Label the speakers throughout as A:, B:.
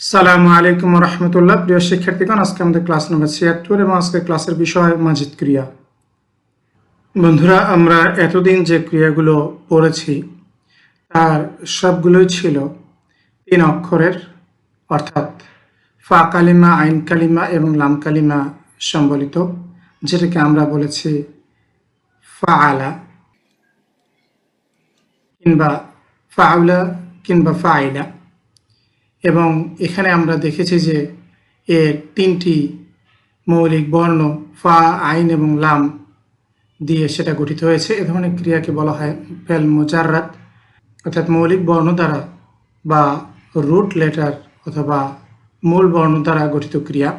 A: সালামু আলাইকুম রহমতুল্লাহ। প্রিয় শিক্ষার্থীগণ, আজকে আমাদের ক্লাস নম্বর ছিয়াত্তর এবং আজকে ক্লাসের বিষয় মাজিদ ক্রিয়া। বন্ধুরা, আমরা এতদিন যে ক্রিয়াগুলো পড়েছি, তার সবগুলোই ছিল তিন অক্ষরের, অর্থাৎ ফা কালিমা, আইন কালিমা এবং লাম কালিমা সম্বলিত, যেটাকে আমরা বলেছি ফা আলা কিংবা ফাউলা কিংবা ফাইলা। এবং এখানে আমরা দেখেছি যে এর তিনটি মৌলিক বর্ণ ফা, আইন এবং লাম দিয়ে সেটা গঠিত হয়েছে। এ ধরনের ক্রিয়াকে বলা হয় ফেল মোজাররাত। অর্থাৎ মৌলিক বর্ণ দ্বারা বা রুট লেটার অথবা মূল বর্ণ দ্বারা গঠিত ক্রিয়া।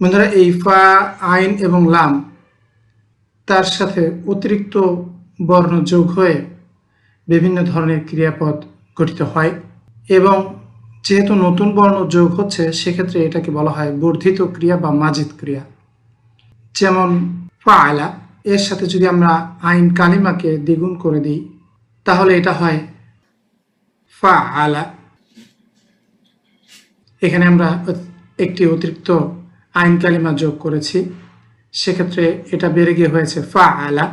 A: বন্ধুরা, এই ফা, আইন এবং লাম তার সাথে অতিরিক্ত বর্ণ যোগ হয়ে বিভিন্ন ধরনের ক্রিয়াপদ গঠিত হয় এবং যেহেতু নতুন বর্ণ যোগ হচ্ছে, সেক্ষেত্রে এটাকে বলা হয় বর্ধিত ক্রিয়া বা মাজিদ ক্রিয়া। যেমন ফায়লা এর সাথে যদি আমরা আইন কালিমাকে দ্বিগুণ করে দিই, তাহলে এটা হয় ফা আলা এখানে আমরা একটি অতিরিক্ত আইন কালিমা যোগ করেছি, সেক্ষেত্রে এটা বেড়ে গিয়ে হয়েছে ফা আলা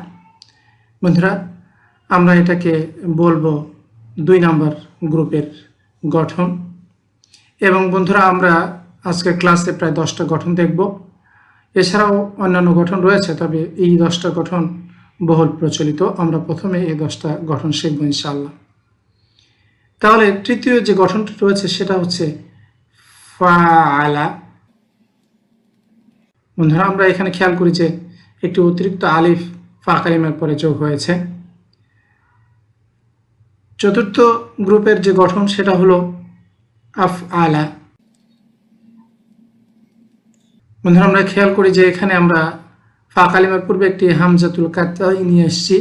A: বন্ধুরা, আমরা এটাকে বলব দুই নম্বর গ্রুপের গঠন। এবং বন্ধুরা, আমরা আজকে ক্লাসে প্রায় দশটা গঠন দেখব। এছাড়াও অন্যান্য গঠন রয়েছে, তবে এই দশটা গঠন বহুল প্রচলিত। আমরা প্রথমে এই দশটা গঠন শিখব ইনশাল্লাহ তাহলে তৃতীয় যে গঠনটি রয়েছে, সেটা হচ্ছে ফালা বন্ধুরা, আমরা এখানে খেয়াল করি যে একটি অতিরিক্ত আলিফ ফা পরে যোগ হয়েছে। চতুর্থ গ্রুপের যে গঠন, সেটা হলো আফ আলা বন্ধুরা, আমরা খেয়াল করি যে এখানে আমরা ফা কালিমার পূর্বে একটি হামজাতুল কাতাই নিয়ে এসেছি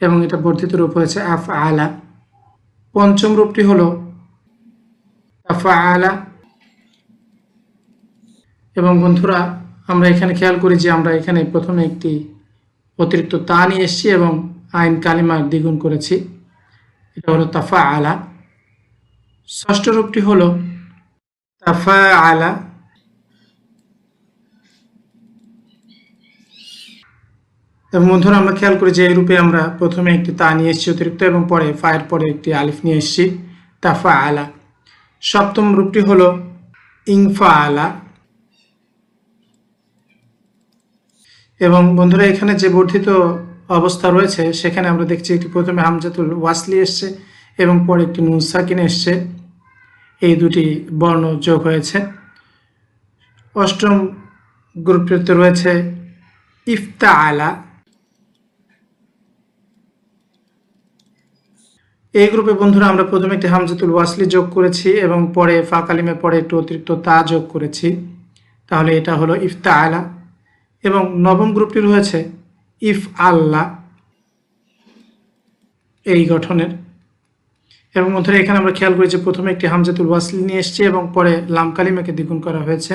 A: এবং এটা বর্ধিত রূপ হয়েছে আফ আলা পঞ্চম রূপটি হলো আফা আলা এবং বন্ধুরা, আমরা এখানে খেয়াল করি যে আমরা এখানে প্রথমে একটি অতিরিক্ত তা নিয়ে এসেছি এবং আইন কালিমা দ্বিগুণ করেছি। এটা হলো তাফা আলা ষষ্ঠ রূপটি হলো তাফা আলা এবং বন্ধুরা, আমরা খেয়াল করি যে এই রূপে আমরা প্রথমে একটি তা নিয়ে এসেছি, অতিরিক্ত, এবং পরে ফায়ের পরে একটি আলিফ নিয়ে এসেছি তাফা আলা সপ্তম রূপটি হলো ইংফা আলা এবং বন্ধুরা, এখানে যে বর্ধিত অবস্থা রয়েছে, সেখানে আমরা দেখছি একটি প্রথমে হামজাতুল ওয়াসলি এসছে এবং পরে একটি নুন সাকিন এসছে। এই দুটি বর্ণ যোগ হয়েছে। অষ্টম গ্রুপটিতে রয়েছে ইফতা আলা এই গ্রুপে বন্ধুরা, আমরা প্রথমে একটি হামজাতুল ওয়াসলি যোগ করেছি এবং পরে ফাকালিমে পরে একটু অতিরিক্ত তা যোগ করেছি। তাহলে এটা হলো ইফতা আলা এবং নবম গ্রুপটি রয়েছে ইফ আল্লাহ এই গঠনের। এবং বন্ধুরা, এখানে আমরা খেয়াল করি যে প্রথমে একটি হামজাতুল ওয়াসলি নিয়ে এসছে এবং পরে লাম কালিমাকে দ্বিগুণ করা হয়েছে,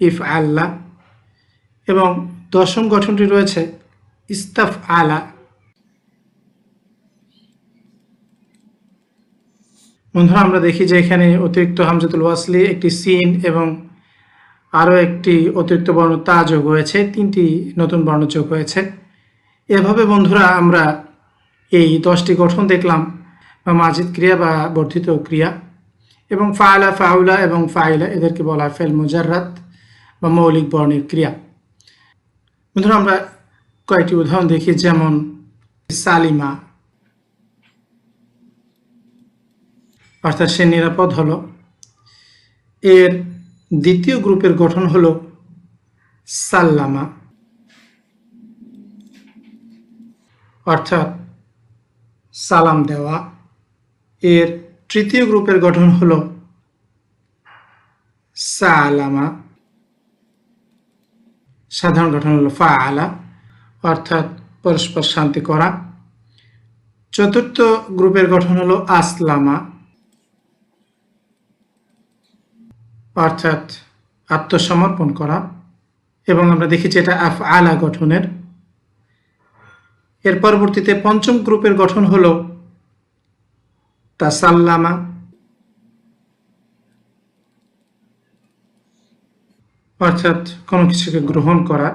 A: ইফ আল্লাহ এবং দশম গঠনটি রয়েছে, ইস্তাফ আলা। বন্ধুরা, আমরা দেখি যে এখানে অতিরিক্ত হামজাতুল ওয়াসলি, একটি সিন এবং আরও একটি অতিরিক্ত বর্ণ তা যোগ হয়েছে, তিনটি নতুন বর্ণ যোগ হয়েছে। এভাবে বন্ধুরা, আমরা এই দশটি গঠন দেখলাম। বা মাজিদ ক্রিয়া বা বর্ধিত ক্রিয়া এবং ফায়লা ফাউলা এবং ফাইলা, এদেরকে বলা হয় ফেল মুজাররাত বা মৌলিক বর্ণের ক্রিয়া। বন্ধুরা, আমরা কয়েকটি উদাহরণ দেখি, যেমন সালিমা, অর্থাৎ সে নিরাপদ হলো। এর দ্বিতীয় গ্রুপের গঠন হলো সাল্লামা, অর্থাৎ সালাম দেওয়া। এর তৃতীয় গ্রুপের গঠন হলো সালামা। সাধারণ গঠন হলো ফা আলা অর্থাৎ পরস্পর শান্তি করা। চতুর্থ গ্রুপের গঠন হলো আসলামা, অর্থাৎ আত্মসমর্পণ করা। এবং আমরা দেখেছি এটা আফ আলা গঠনের। এর পরবর্তীতে পঞ্চম গ্রুপের গঠন হলো তাসাল্লামা। অর্থাৎ কোনো কিছুকে গ্রহণ করা,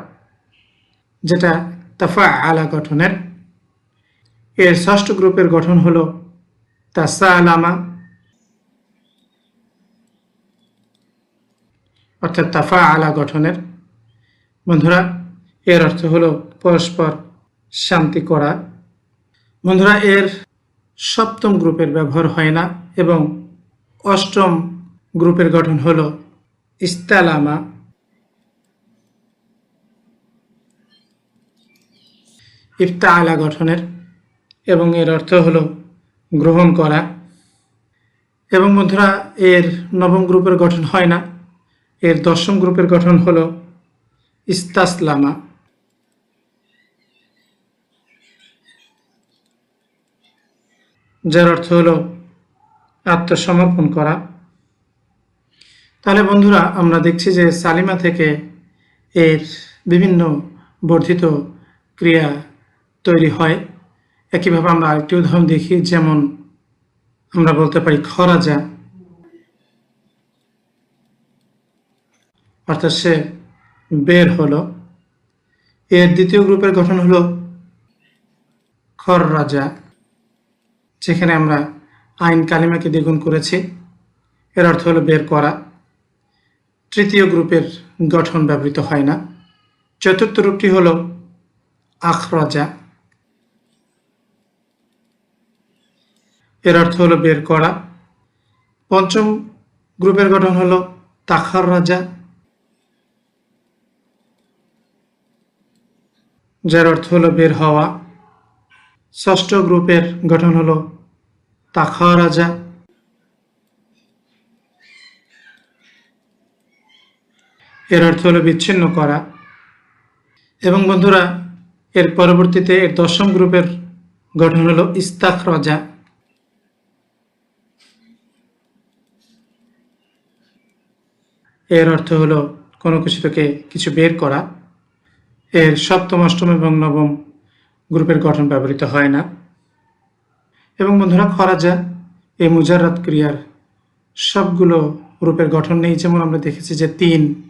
A: যেটা তাফা আলা গঠনের। এর ষষ্ঠ গ্রুপের গঠন হল তাসা আলামা অর্থাৎ তাফা আলা গঠনের। বন্ধুরা, এর অর্থ হলো পরস্পর শান্তি করা। বন্ধুরা, এর সপ্তম গ্রুপের ব্যবহার হয় না এবং অষ্টম গ্রুপের গঠন হলো ইস্তালামা। ইফতা আলা গঠনের এবং এর অর্থ হলো গ্রহণ করা। এবং বন্ধুরা, এর নবম গ্রুপের গঠন হয় না। এর দশম গ্রুপের গঠন হলো ইস্তাসলামা। যার অর্থ হলো আত্মসমর্পণ করা। তাহলে বন্ধুরা, আমরা দেখছি যে সালিমা থেকে এর বিভিন্ন বর্ধিত ক্রিয়া তৈরি হয়। একইভাবে আমরা আরেকটি উদাহরণ দেখি, যেমন আমরা বলতে পারি খরাজা। অর্থাৎ সে বের হলো। এর দ্বিতীয় গ্রুপের গঠন হলো খর রাজা যেখানে আমরা আইন কালিমাকে দ্বিগুণ করেছি। এর অর্থ হলো বের করা। তৃতীয় গ্রুপের গঠন ব্যবহৃত হয় না। চতুর্থ রূপটি হল আখরাজা। এর অর্থ হলো বের করা। পঞ্চম গ্রুপের গঠন হলো তাখার রাজা যার অর্থ হলো বের হওয়া। ষষ্ঠ গ্রুপের গঠন হলো তাখা রাজা। এর অর্থ হলো বিচ্ছিন্ন করা। এবং বন্ধুরা, এর পরবর্তীতে এর দশম গ্রুপের গঠন হলো ইস্তাক রাজা। এর অর্থ হলো কোনো কিছু থেকে কিছু বের করা। এর সপ্তম, অষ্টম এবং নবম গ্রুপের গঠন ব্যবহৃত হয় না। এবং বন্ধুরা, খরাজা এই মুজারাত ক্রিয়ার সবগুলো রূপের গঠন নেই। যেমন আমরা দেখেছি যে তিন,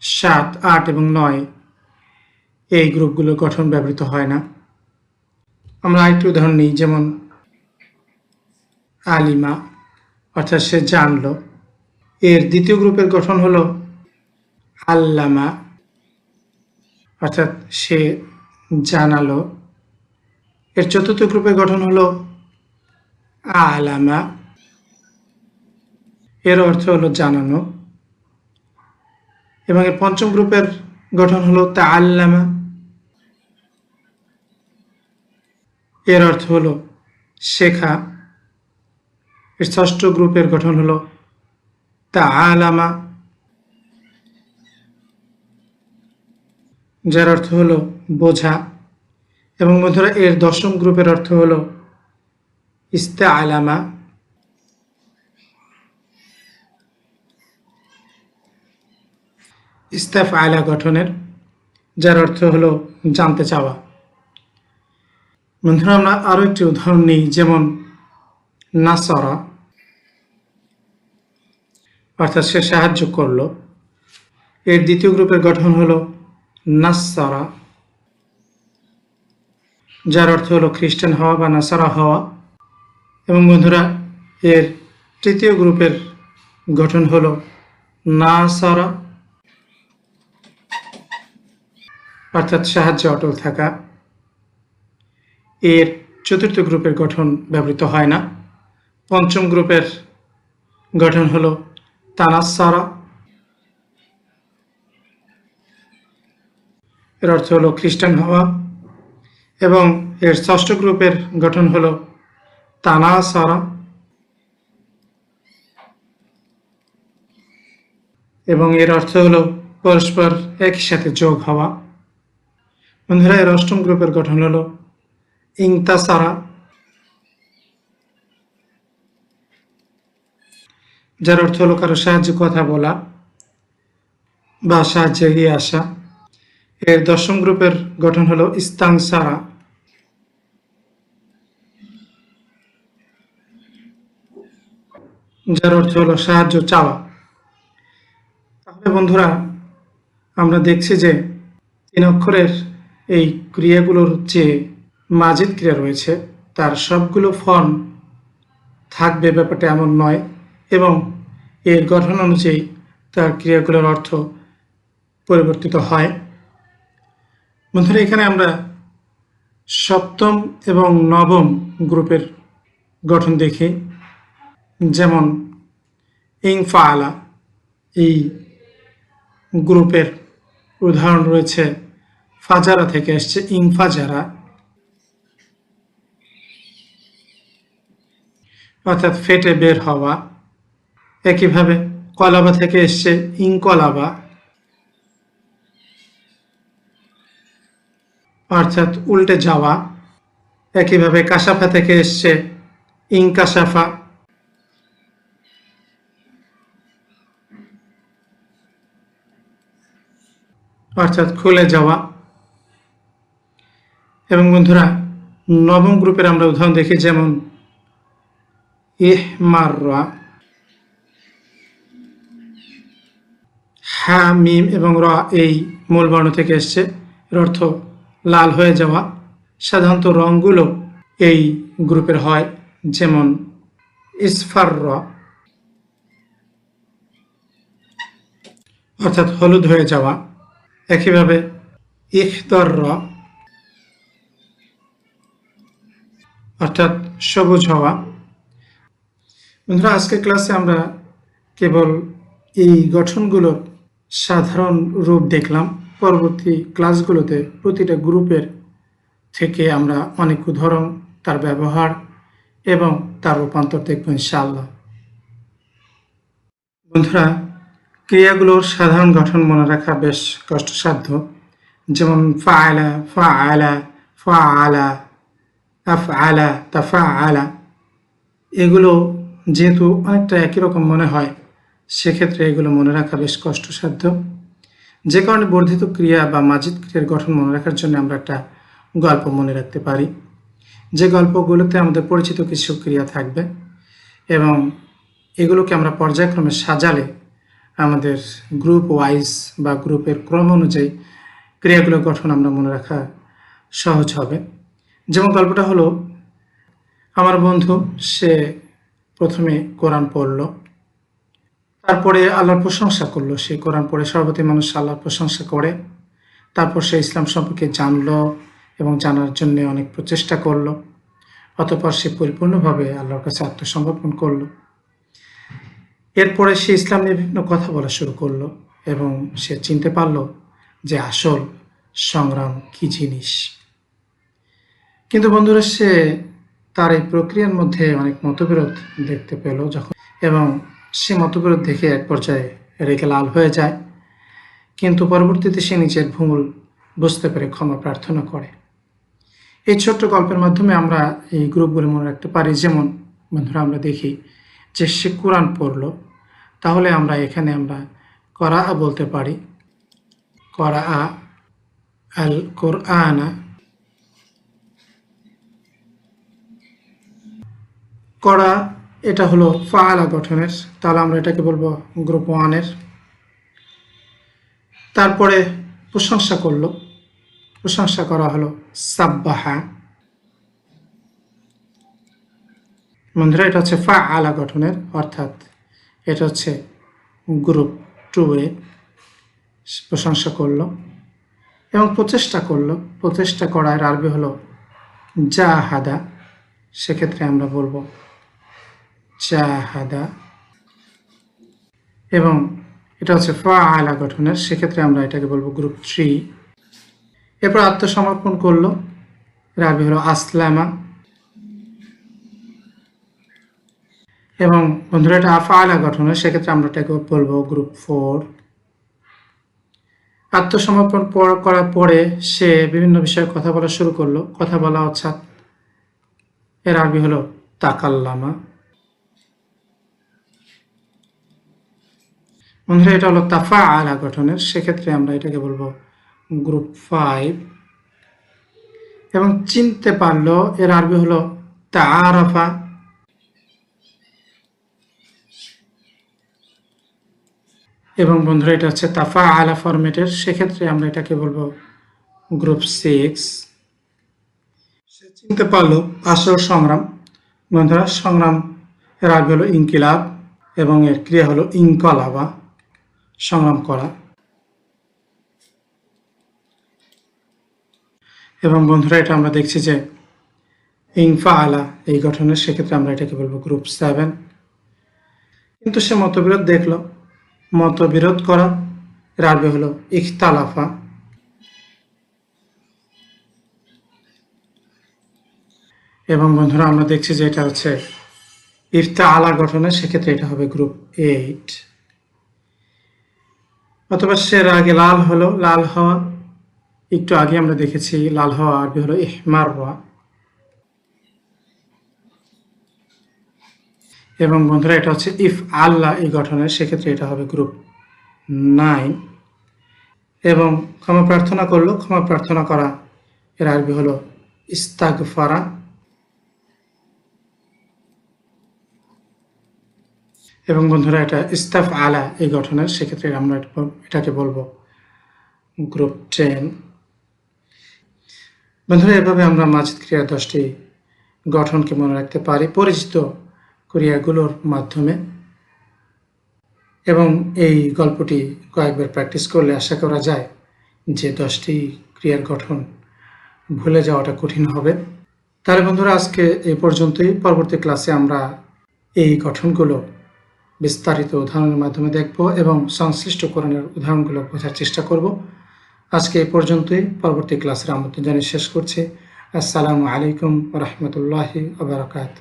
A: সাত, আট এবং নয় এই গ্রুপগুলো গঠন ব্যবহৃত হয় না। আমরা আরেকটি উদাহরণ নিই, যেমন আলিমা, অর্থাৎ সে জানলো। এর দ্বিতীয় গ্রুপের গঠন হলো আল্লামা, অর্থাৎ সে জানালো। এর চতুর্থ গ্রুপের গঠন হলো আলামা। এর অর্থ হলো জানানো। এবং এর পঞ্চম গ্রুপের গঠন হলো তা আল্লামা এর অর্থ হলো শেখা। এর ষষ্ঠ গ্রুপের গঠন হলো তা আলামা যার অর্থ হলো বোঝা। এবং বন্ধুরা, এর দশম গ্রুপের অর্থ হলো ইস্তা আলামা ইস্তাফ আলা গঠনের, যার অর্থ হলো জানতে চাওয়া। বন্ধুরা, আমরা আরও একটি উদাহরণ নিই, যেমন নাসরা। অর্থাৎ সে সাহায্য করল। এর দ্বিতীয় গ্রুপের গঠন হলো নাসারা। যার অর্থ হলো খ্রিস্টান হওয়া বা নাসারা হওয়া। এবং বন্ধুরা, এর তৃতীয় গ্রুপের গঠন হলো নাসারা, অর্থাৎ সাহায্যে অটল থাকা। এর চতুর্থ গ্রুপের গঠন ব্যবহৃত হয় না। পঞ্চম গ্রুপের গঠন হলো তানাসারা। এর অর্থ হলো খ্রিস্টান হওয়া। এবং এর ষষ্ঠ গ্রুপের গঠন হলো তানাসারা এবং এর অর্থ হলো পরস্পর একই সাথে যোগ হওয়া। বন্ধুরা, এর অষ্টম গ্রুপের গঠন হলো ইংতাসারা যার অর্থ হলো কারও সাহায্যে কথা বলা বা সাহায্যে এগিয়ে আসা। এর দশম গ্রুপের গঠন হলো ইস্তাংসারা যার অর্থ হলো সাহায্য চাওয়া। তাহলে বন্ধুরা, আমরা দেখছি যে তিন অক্ষরের এই ক্রিয়াগুলোর যে মাজিদ ক্রিয়া রয়েছে, তার সবগুলো ফর্ম থাকবে ব্যাপারটা এমন নয় এবং এর গঠন অনুযায়ী তার ক্রিয়াগুলোর অর্থ পরিবর্তিত হয়। বন্ধুরা, এখানে আমরা সপ্তম এবং নবম গ্রুপের গঠন দেখি। যেমন ইংফালা এই গ্রুপের উদাহরণ রয়েছে, ফাজারা থেকে এসছে ইংফাজারা অর্থাৎ ফেটে বের হওয়া, একইভাবে কলাবা থেকে এসছে ইংকলাবা অর্থাৎ উল্টে যাওয়া, একইভাবে কাসাফা থেকে এসছে ইংকাসাফা অর্থাৎ খুলে যাওয়া। এবং বন্ধুরা, নবম গ্রুপের আমরা উদাহরণ দেখি, যেমন, ইহ মাররা, হা, মিম এবং র এই মূল বর্ণ থেকে এসছে। এর অর্থ লাল হয়ে যাওয়া। সাধারণত রঙগুলো এই গ্রুপের হয়, যেমন ইসফার র অর্থাৎ হলুদ হয়ে যাওয়া। একইভাবে ইখতর র অর্থাৎ সবুজ হওয়া। বন্ধুরা, আজকের ক্লাসে আমরা কেবল এই গঠনগুলোর সাধারণ রূপ দেখলাম। পরবর্তী ক্লাসগুলোতে প্রতিটা গ্রুপের থেকে আমরা অনেক উদাহরণ, তার ব্যবহার এবং তার রূপান্তর দেখব ইনশাআল্লাহ। বন্ধুরা ক্রিয়াগুলোর সাধারণ গঠন মনে রাখা বেশ কষ্টসাধ্য। যেমন ফা আলা ফা আলা ফা আলা আফ আলা তাফা আলা এগুলো যেহেতু অনেকটা একই রকম মনে হয়, সেক্ষেত্রে এগুলো মনে রাখা বেশ কষ্টসাধ্য। যে কারণে বর্ধিত ক্রিয়া বা মাজিদ ক্রিয়ার গঠন মনে রাখার জন্য আমরা একটা গল্প মনে রাখতে পারি। যে গল্পগুলোতে আমাদের পরিচিত কিছু ক্রিয়া থাকবে এবং এগুলোকে আমরা পর্যায়ক্রমে সাজালে আমাদের গ্রুপ ওয়াইজ বা গ্রুপের ক্রম অনুযায়ী ক্রিয়াগুলোর গঠন আমরা মনে রাখা সহজ হবে। যেমন গল্পটা হলো, আমার বন্ধু, সে প্রথমে কোরআন পড়ল। তারপরে আল্লাহর প্রশংসা করল। সে কোরআন পড়ে সর্বতি মানুষ আল্লাহর প্রশংসা করে। তারপর সে ইসলাম সম্পর্কে জানলো এবং জানার জন্য অনেক প্রচেষ্টা করল। অতপর সে পরিপূর্ণভাবে আল্লাহর কাছে আত্মসমর্পণ করল। এরপরে সে ইসলাম নিয়ে বিভিন্ন কথা বলা শুরু করল এবং সে চিনতে পারল যে আসল সংগ্রাম কি জিনিস। কিন্তু বন্ধুরা, সে তার এই প্রক্রিয়ার মধ্যে অনেক মতবিরোধ দেখতে পেল যখন, এবং সে মতবিরোধ দেখে এক পর্যায়ে রেখে লাল হয়ে যায়। কিন্তু পরবর্তীতে সে নিজের ভুল বুঝতে পেরে ক্ষমা প্রার্থনা করে। এই ছোট্ট গল্পের মাধ্যমে আমরা এই গ্রুপগুলো মনে রাখতে পারি। যেমন, বন্ধুরা, আমরা দেখি যে সে কোরআন পড়ল, তাহলে আমরা এখানে আমরা করা বলতে পারি। করা আল কোরআনা করা, এটা হলো ফাআলা গঠনের, তাহলে আমরা এটাকে বলব গ্রুপ ওয়ানের। তারপরে প্রশংসা করল। প্রশংসা করা হলো সাব্বাহা। বন্ধুরা, এটা হচ্ছে ফা আলা গঠনের, অর্থাৎ এটা হচ্ছে গ্রুপ টু এ প্রশংসা করল এবং প্রচেষ্টা করল। প্রচেষ্টা করার আরবি হলো যা হাদা সেক্ষেত্রে আমরা বলব যা হাদা এবং এটা হচ্ছে ফা আলা গঠনের, সেক্ষেত্রে আমরা এটাকে বলব গ্রুপ থ্রি এরপর আত্মসমর্পণ করল। রাবি হলো আসলামা। এবং বন্ধুরা, এটা আফা আলা গঠনের সেক্ষেত্রে আমরা এটাকে বলব গ্রুপ ফোর আত্মসমর্পণ করার পরে সে বিভিন্ন বিষয়ে কথা বলা শুরু করল। কথা বলা অর্থাৎ এর আরবি হলো তাকাল্লামা। বন্ধুরা, এটা হলো তাফা আলা গঠনের, সেক্ষেত্রে আমরা এটাকে বলব গ্রুপ ফাইভ এবং চিনতে পারল এর আরবি হলো তা আরাফা এবং বন্ধুরা, এটা হচ্ছে তাফা আলা ফরম্যাটের, সেক্ষেত্রে আমরা এটাকে বলব গ্রুপ সিক্স। সে চিনতে পারল, আসল সংগ্রাম। বন্ধুরা, সংগ্রাম এর আগে হলো ইনকিলাব এবং এর ক্রিয়া হলো ইনকলাবা, সংগ্রাম করা। এবং বন্ধুরা, এটা আমরা দেখছি যে ইনফা আলা, এই গঠনের, সেক্ষেত্রে আমরা এটাকে বলব গ্রুপ সেভেন। কিন্তু সে মতবিরোধ দেখল। মতবিরোধ করা। এর আরবি হলো ইখতালাফা। এবং বন্ধুরা, আমরা দেখছি যে এটা হচ্ছে ইফতা আলা গঠনের সেক্ষেত্রে এটা হবে গ্রুপ এইট অথবা সে আগে লাল হলো, লাল হওয়া। একটু আগে আমরা দেখেছি লাল হওয়া আরবি হলো ইহমার হওয়া এবং বন্ধুরা, এটা হচ্ছে ইফ আল্লাহ এই গঠনের, সেক্ষেত্রে এটা হবে গ্রুপ নাইন এবং ক্ষমা প্রার্থনা করল, ক্ষমা প্রার্থনা করা, এর আরবি হলো ইস্তাগফারা। এবং বন্ধুরা, এটা ইস্তাফ আলা এই গঠনের, সেক্ষেত্রে আমরা এটাকে বলব গ্রুপ টেন বন্ধুরা, এভাবে আমরা মাজিদ ক্রিয়ার দশটি গঠনকে মনে রাখতে পারি। পরিচিত ক্রিয়াগুলোর মাধ্যমে। এবং এই গল্পটি কয়েকবার প্র্যাকটিস করলে আশা করা যায় যে দশটি ক্রিয়ার গঠন ভুলে যাওয়াটা কঠিন হবে। তাহলে বন্ধুরা, আজকে এই পর্যন্তই। পরবর্তী ক্লাসে আমরা এই গঠনগুলো বিস্তারিত উদাহরণের মাধ্যমে দেখব এবং সংশ্লিষ্ট কোরআনের উদাহরণগুলো বোঝার চেষ্টা করব। আজকে এই পর্যন্তই। পরবর্তী ক্লাসের আমন্ত্রণ জানিয়ে শেষ করছি। আসসালামু আলাইকুম রহমতুল্লাহি আবরকাত